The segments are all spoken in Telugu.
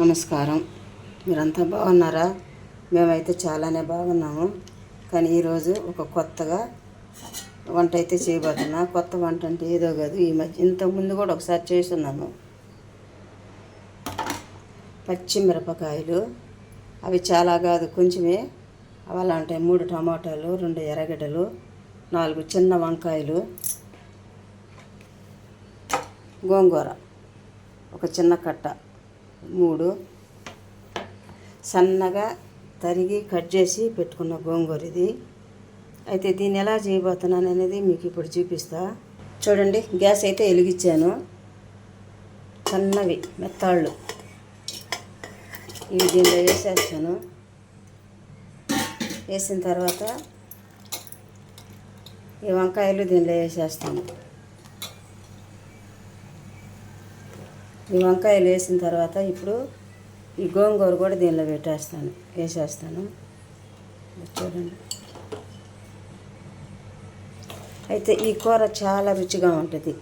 నమస్కారం. మీరంతా బాగున్నారా? మేమైతే చాలానే బాగున్నాము. కానీ ఈరోజు ఒక కొత్తగా వంట అయితే చేయబోతున్నా. కొత్త వంట అంటే ఏదో కాదు. ఈ మధ్య ఇంతకుముందు కూడా ఒకసారి చేస్తున్నాను పచ్చిమిరపకాయలు. అవి చాలా కాదు కొంచెమే. అవి ఉంటాయి మూడు టమాటాలు రెండు ఎర్రగడ్డలు నాలుగు చిన్న వంకాయలు గోంగూర ఒక చిన్న కట్ట. మూడు. సన్నగా తరిగి కట్ చేసి పెట్టుకున్న గోంగూర ఇది అయితే దీన్ని ఎలా చేయబోతున్నాను అనేది మీకు ఇప్పుడు చూపిస్తా. చూడండి గ్యాస్ అయితే వెలిగించాను. సన్నవి మెత్తాళ్ళు. ఇవి దీనిలో వేసేస్తాను. వేసిన తర్వాత ఈ వంకాయలు దీనిలో వేసేస్తాను. ఈ వంకాయలు వేసిన తర్వాత ఇప్పుడు ఈ గోంగూర కూడా దీనిలో పెట్టేస్తాను వేసేస్తాను. చూడండి. అయితే ఈ కూర చాలా రుచిగా ఉంటుంది.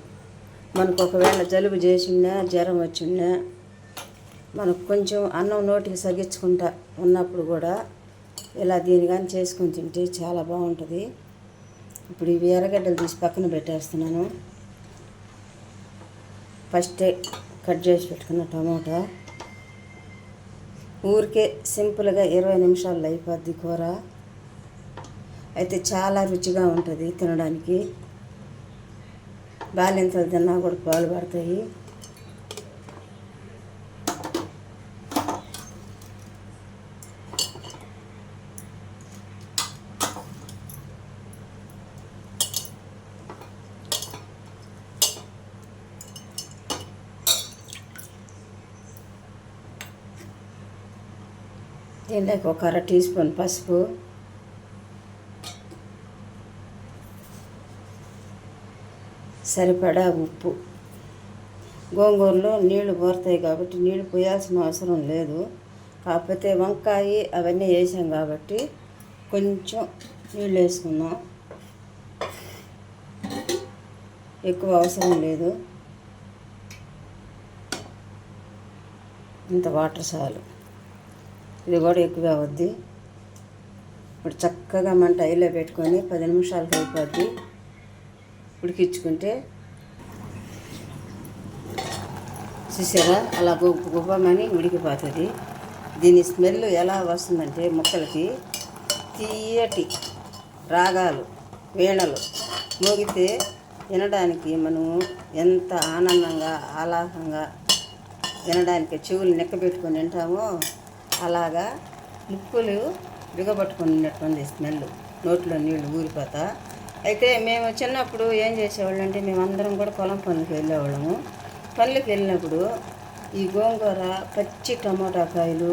మనకు ఒకవేళ జలుబు చేసిందా జ్వరం వచ్చిందా మనకు కొంచెం అన్నం నోటికి సగించుకుంటా ఉన్నప్పుడు కూడా ఇలా దీని కానీ చేసుకొని తింటే చాలా బాగుంటుంది. ఇప్పుడు ఇవి ఎర్రగడ్డలు తీసి పక్కన పెట్టేస్తున్నాను. ఫస్టే కట్ చేసి పెట్టుకున్న టమాటా. ఊరికే సింపుల్గా ఇరవై నిమిషాల్లో అయిపోద్ది కూర. అయితే చాలా రుచిగా ఉంటుంది తినడానికి. బాలింతలు తిన్నా కూడా పాలు పడతాయి. దీంట్లోకి ఒక అర టీ స్పూన్ పసుపు. సరిపడా ఉప్పు. గోంగూరలో నీళ్ళు పోరుతాయి కాబట్టి నీళ్ళు పోయాల్సిన అవసరం లేదు. కాకపోతే వంకాయ అవన్నీ వేసాం కాబట్టి కొంచెం నీళ్ళు వేసుకుందాం. ఎక్కువ అవసరం లేదు. ఇంత వాటర్ చాలు. ఇది కూడా ఎక్కువ అవుద్ది. ఇప్పుడు చక్కగా మంట ఐలో పెట్టుకొని పది నిమిషాలకు అయిపోద్ది. ఉడికించుకుంటే చూసారా? అలా గుప్ప గుప్పమని ఉడికిపోతుంది. దీని స్మెల్ ఎలా వస్తుందంటే మొక్కలకి తీయటి రాగాలు వీణలు మోగితే వినడానికి మనము ఎంత ఆనందంగా ఆహ్లాదంగా వినడానికి చెవులు నెక్క పెట్టుకొని వింటామో అలాగా ముక్కులు దిగబట్టుకున్నటువంటి స్మెల్ నోట్లో నీళ్ళు ఊరిపోతా. అయితే మేము చిన్నప్పుడు ఏం చేసేవాళ్ళం అంటే మేమందరం కూడా పొలం పనులకు వెళ్ళేవాళ్ళము. పనులకు వెళ్ళినప్పుడు ఈ గోంగూర పచ్చి టమోటా కాయలు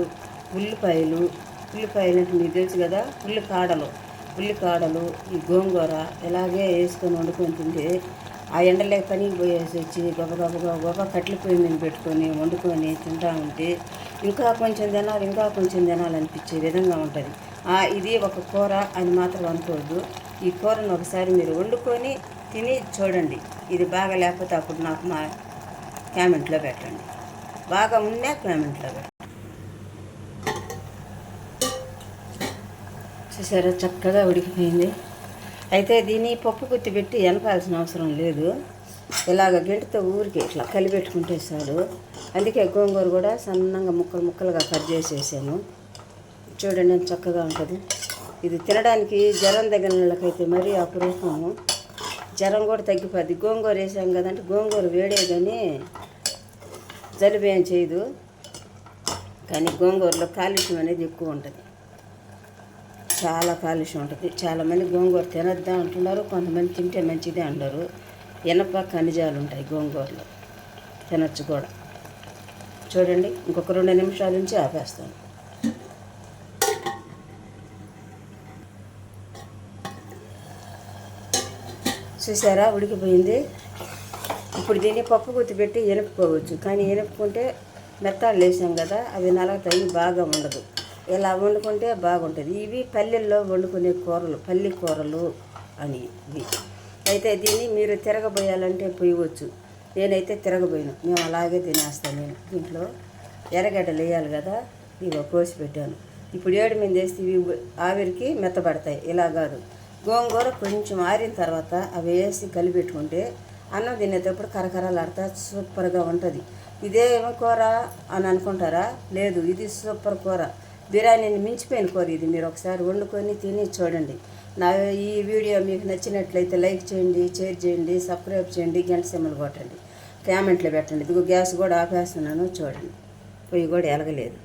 ఉల్లిపాయలు ఉల్లిపాయలు అంటే మీకు తెలుసు కదా ఉల్లి కాడలు ఉల్లి కాడలు ఈ గోంగూర ఇలాగే వేసుకొని వండుకొని తింటే ఆ ఎండలే పనికి పోయేసి వచ్చి గొప్ప గొప్ప గొప్ప కట్టెల పొయ్యి మీద పెట్టుకొని వండుకొని తింటా ఉంటే ఇంకా కొంచెం తినాలి ఇంకా కొంచెం తినాలనిపించే విధంగా ఉంటుంది. ఇది ఒక కూర అని మాత్రం అనుకోవద్దు. ఈ కూరను ఒకసారి మీరు వండుకొని తిని చూడండి. ఇది బాగా లేకపోతే అప్పుడు నాకు మా కామెంట్లో పెట్టండి. బాగా ఉన్నా కామెంట్లో పెట్టండి. చూసారా? చక్కగా ఉడికిపోయింది. అయితే దీన్ని పప్పు గుత్తి పెట్టి ఎనపాల్సిన అవసరం లేదు. ఇలాగ గెంటితో ఊరికి ఇట్లా కలిపెట్టుకుంటే చాలు. అందుకే గోంగూర కూడా సన్నంగా ముక్కలు ముక్కలుగా కట్ చేసేసాను. చూడండి చక్కగా ఉంటుంది. ఇది తినడానికి జ్వరం తగిన వాళ్ళకైతే మరీ అపురూపము. జ్వరం కూడా తగ్గిపోద్ది. గోంగూర వేసాం కదంటే గోంగూర వేడే కానీ జలుబు ఏం చేయదు. కానీ గోంగూరలో కాలుష్యం అనేది ఎక్కువ ఉంటుంది. చాలా కాలుష్యం ఉంటుంది. చాలామంది గోంగూర తినద్దా అంటున్నారు కొంతమంది తింటే మంచిదే అంటారు. ఎనప ఖనిజాలు ఉంటాయి గోంగూరలో తినొచ్చు కూడా. చూడండి ఇంకొక రెండు నిమిషాల నుంచి ఆపేస్తాను. చూసారా ఉడికిపోయింది. ఇప్పుడు దీన్ని పప్పు గుర్తుపెట్టి ఎనుపుకోవచ్చు. కానీ ఎనుపుకుంటే మెత్తాలు వేసాం కదా అవి నలగతాయి బాగా ఉండదు. ఇలా వండుకుంటే బాగుంటుంది. ఇవి పల్లెల్లో వండుకునే కూరలు పల్లి కూరలు అని ఇవి. అయితే దీన్ని మీరు తిరగబోయాలంటే పోయవచ్చు. నేనైతే తిరగబోయాను. మేము అలాగే తినేస్తాను. నేను దీంట్లో ఎర్రగడ్డలు వేయాలి కదా ఇవి కోసి పెట్టాను. ఇప్పుడు ఏడు మీద వేస్తే ఇవి ఆవిరికి మెత్తబడతాయి. ఇలా కాదు. గోంగూర కొంచెం ఆరిన తర్వాత అవి వేసి కలిపెట్టుకుంటే అన్నం తినేటప్పుడు కరకరలాడతా సూపర్గా ఉంటుంది. ఇదేమో కూర అని అనుకుంటారా? లేదు ఇది సూపర్ కూర. బిర్యానీని మించిపోయిన కూర ఇది. మీరు ఒకసారి వండుకొని తిని చూడండి. నా ఈ వీడియో మీకు నచ్చినట్లయితే లైక్ చేయండి షేర్ చేయండి సబ్స్క్రైబ్ చేయండి గంట సిమ్మలు కొట్టండి. కామెంట్లు పెట్టండి. ఇదిగో గ్యాస్ కూడా ఆపేస్తున్నాను చూడండి. పొయ్యి కూడా ఎలగలేదు.